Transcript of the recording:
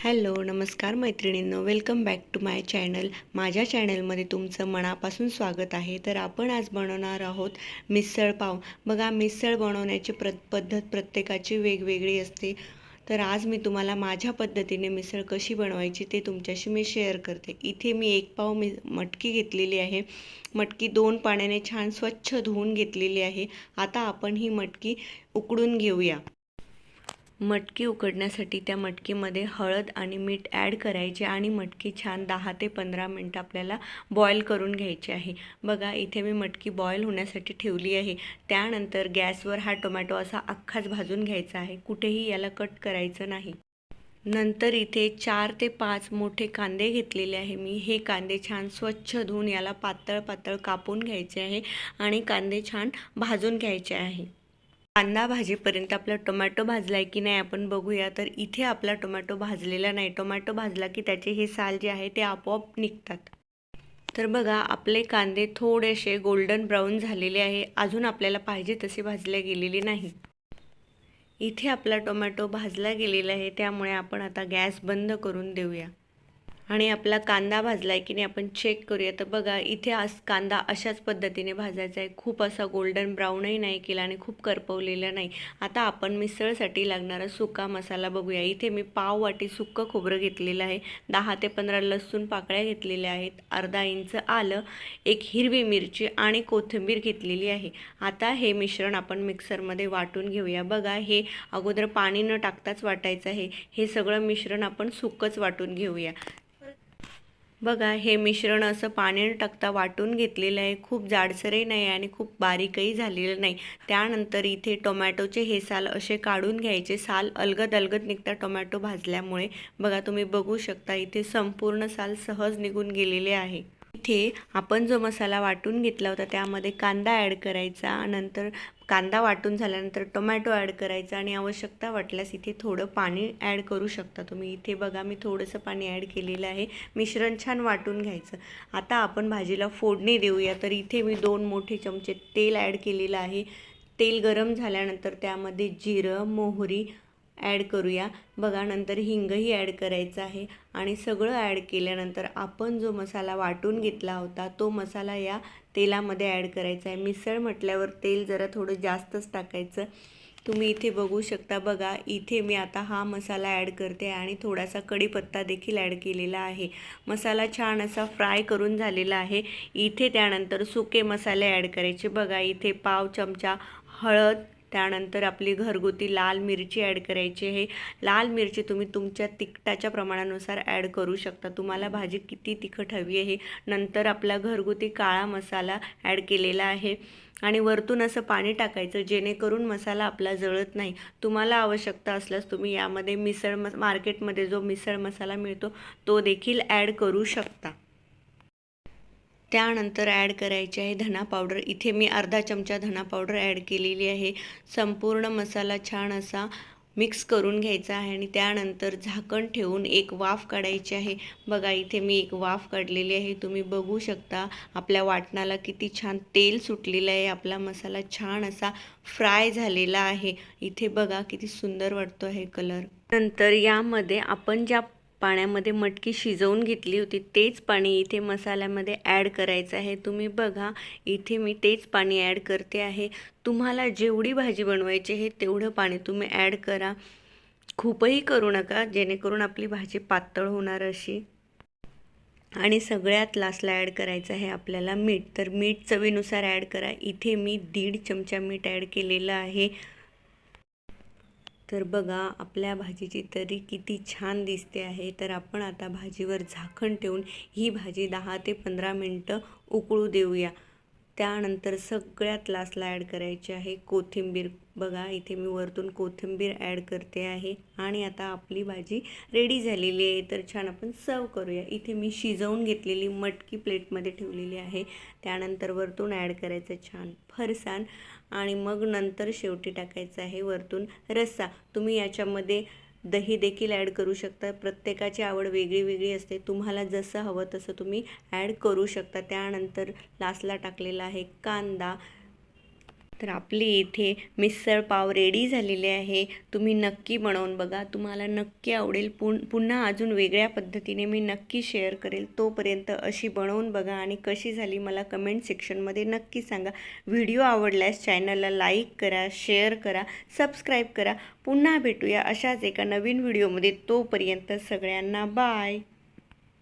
Hello नमस्कार मैत्रिणींनो. Welcome back to my channel माझ्या चॅनलमध्ये तुमचं मनापासून स्वागत आहे. तर आपण आज बनवणार आहोत मिसळ पाव. बघा मिसळ बनवण्याची प्र पद्धत प्रत्येकाची वेगवेगळी असते. तर आज मी तुम्हाला माझ्या पद्धतीने मिसळ कशी बनवायची ते तुमच्याशी मी शेअर करते. इथे मी एक पाव मि मटकी घेतलेली आहे. मटकी दोन पाण्याने छान स्वच्छ धुवून घेतलेली आहे. आता आपण ही मटकी उकडून घेऊया. मटकी उकडण्यासाठी त्या मटकीमध्ये हळद आणि मीठ ॲड करायचे आणि मटकी छान दहा ते पंधरा मिनटं आपल्याला बॉईल करून घ्यायची आहे. बघा इथे मी मटकी बॉईल होण्यासाठी ठेवली आहे. त्यानंतर गॅसवर हा टोमॅटो असा अख्खाच भाजून घ्यायचा आहे. कुठेही याला कट करायचं नाही. नंतर इथे चार ते पाच मोठे कांदे घेतलेले आहे मी. हे कांदे छान स्वच्छ धुवून याला पातळ पातळ कापून घ्यायचे आहे आणि कांदे छान भाजून घ्यायचे आहे. कांदा भाजीपर्यंत आपला टोमॅटो भाजला आहे की नाही आपण बघूया. तर इथे आपला टोमॅटो भाजलेला नाही. टोमॅटो भाजला की त्याचे हे साल जे आहे ते आपोआप निघतात. तर बघा आपले कांदे थोडेसे गोल्डन ब्राऊन झालेले आहे. अजून आपल्याला पाहिजे तसे भाजले गेलेले नाही. इथे आपला टोमॅटो भाजला गेलेला आहे. त्यामुळे आपण आता गॅस बंद करून देऊया. आणि आपला कांदा भाजला आहे की नाही आपण चेक करूया. तर बघा इथे आज कांदा अशाच पद्धतीने भाजायचा आहे. खूप असा गोल्डन ब्राऊनही नाही केला आणि खूप करपवलेला नाही. आता आपण मिसळसाठी लागणारा सुका मसाला बघूया. इथे मी पाव वाटी सुक्कं खोबरं घेतलेलं आहे. दहा ते पंधरा लसूण पाकळ्या घेतलेल्या आहेत. अर्धा इंच आलं एक हिरवी मिरची आणि कोथिंबीर घेतलेली आहे. आता हे मिश्रण आपण मिक्सरमध्ये वाटून घेऊया. बघा हे अगोदर पाणी न टाकताच वाटायचं आहे. हे सगळं मिश्रण आपण सुकंच वाटून घेऊया. बघा हे मिश्रण असं पाणी न टाकता वाटून घेतलेलं आहे. खूप जाडसरही नाही आणि खूप बारीकही झालेलं नाही. त्यानंतर इथे टोमॅटोचे हे साल असे काढून घ्यायचे. साल अलगद अलगद निघता टोमॅटो भाजल्यामुळे. बघा तुम्ही बघू शकता इथे संपूर्ण साल सहज निघून गेलेले आहे. इथे आपण जो मसाला वाटून घेतला होता त्यामध्ये कांदा ॲड करायचा नंतर कांदा वाटून झाल्यानंतर टोमॅटो ॲड करायचा आणि आवश्यकता वाटल्यास इथे थोडं पाणी ॲड करू शकता तुम्ही. इथे बघा मी थोडंसं पाणी ॲड केलेलं आहे. मिश्रण छान वाटून घ्यायचं. आता आपण भाजीला फोडणी देऊया. तर इथे मी दोन मोठे चमचे तेल ॲड केलेलं आहे. तेल गरम झाल्यानंतर त्यामध्ये जिरं मोहरी ॲड करूया. बघा नंतर हिंगही ॲड करायचं आहे आणि सगळं ॲड केल्यानंतर आपण जो मसाला वाटून घेतला होता तो मसाला या तेलामध्ये ॲड करायचा आहे. मिसळ म्हटल्यावर तेल जरा थोडं जास्तच टाकायचं. तुम्ही इथे बघू शकता बघा इथे मी आता हा मसाला ॲड करते आणि थोडासा कढीपत्ता देखील ॲड केलेला आहे. मसाला छान असा फ्राय करून झालेला आहे. इथे त्यानंतर सुके मसाले ॲड करायचे. बघा इथे पाव चमचा हळद त्यानंतर आपली घरगुती लाल मिरची ॲड करायची आहे. लाल मिरची तुम्ही तुमच्या तिखटाच्या प्रमाणानुसार ॲड करू शकता. तुम्हाला भाजी किती तिखट हवी आहे. नंतर आपला घरगुती काळा मसाला ॲड केलेला आहे. आणि वरतून असं पाणी टाकायचं जेणेकरून मसाला आपला जळत नाही. तुम्हाला आवश्यकता असल्यास तुम्ही यामध्ये मिसळ म मार्केटमध्ये जो मिसळ मसाला मिळतो तो देखील ॲड करू शकता. त्यानंतर ॲड करायची आहे धना पावडर इथे मी अर्धा चमचा धना पावडर ॲड केलेली आहे. संपूर्ण मसाला छान असा मिक्स करून घ्यायचा आहे आणि त्यानंतर झाकण ठेवून एक वाफ काढायची आहे. बघा इथे मी एक वाफ काढलेली आहे. तुम्ही बघू शकता आपल्या वाटणाला किती छान तेल सुटलेलं आहे. आपला मसाला छान असा फ्राय झालेला आहे. इथे बघा किती सुंदर वाटतो आहे कलर नंतर यामध्ये आपण ज्या पाण्यामध्ये मटकी शिजवून घेतली होती तेच पाणी इथे मसाल्यामध्ये ॲड करायचं आहे. तुम्ही बघा इथे मी तेच पाणी ॲड करते आहे. तुम्हाला जेवढी भाजी बनवायची आहे तेवढं पाणी तुम्ही ॲड करा. खूपही करू नका जेणेकरून आपली भाजी पातळ होणार अशी. आणि सगळ्यात लास्टला ॲड करायचं आहे आपल्याला मीठ. तर मीठ चवीनुसार ॲड करा. इथे मी दीड चमचा मीठ ॲड केलेलं आहे. तर बघा आपल्या भाजीची तरी किती छान दिसते आहे. तर आपण आता भाजीवर झाकण ठेवून ही भाजी दहा ते पंधरा मिनटं उकळू देऊया. त्यानंतर सगळ्यात लास्टला ॲड करायची आहे कोथिंबीर. बघा इथे मी वरतून कोथिंबीर ॲड करते आहे. आणि आता आपली भाजी रेडी झालेली आहे. तर छान आपण सर्व करूया. इथे मी शिजवून घेतलेली मटकी प्लेटमध्ये ठेवलेली आहे. त्यानंतर वरतून ॲड करायचं छान फरसाण. आणि मग नंतर शेवटी टाकायचं आहे वरतून रस्सा. तुम्ही याच्यामध्ये दही देखील ॲड करू शकता. प्रत्येकाची आवड वेगळी वेगळी असते. तुम्हाला जसं हवं तसं तुम्ही ॲड करू शकता. त्यानंतर लास्टला टाकलेला आहे कांदा. तर आपले इथे मिसळ पाव रेडी झालेले आहे. तुम्ही नक्की बनवून बघा. तुम्हाला नक्की आवडेल. पुन पुन्हा अजून वेगळ्या पद्धतीने मी नक्की शेअर करेल. तोपर्यंत अशी बनवून बघा आणि कशी झाली मला कमेंट सेक्शनमध्ये नक्की सांगा. व्हिडिओ आवडल्यास चॅनलला लाईक करा शेअर करा सबस्क्राईब करा. पुन्हा भेटूया अशाच एका नवीन व्हिडिओमध्ये. तोपर्यंत सगळ्यांना बाय.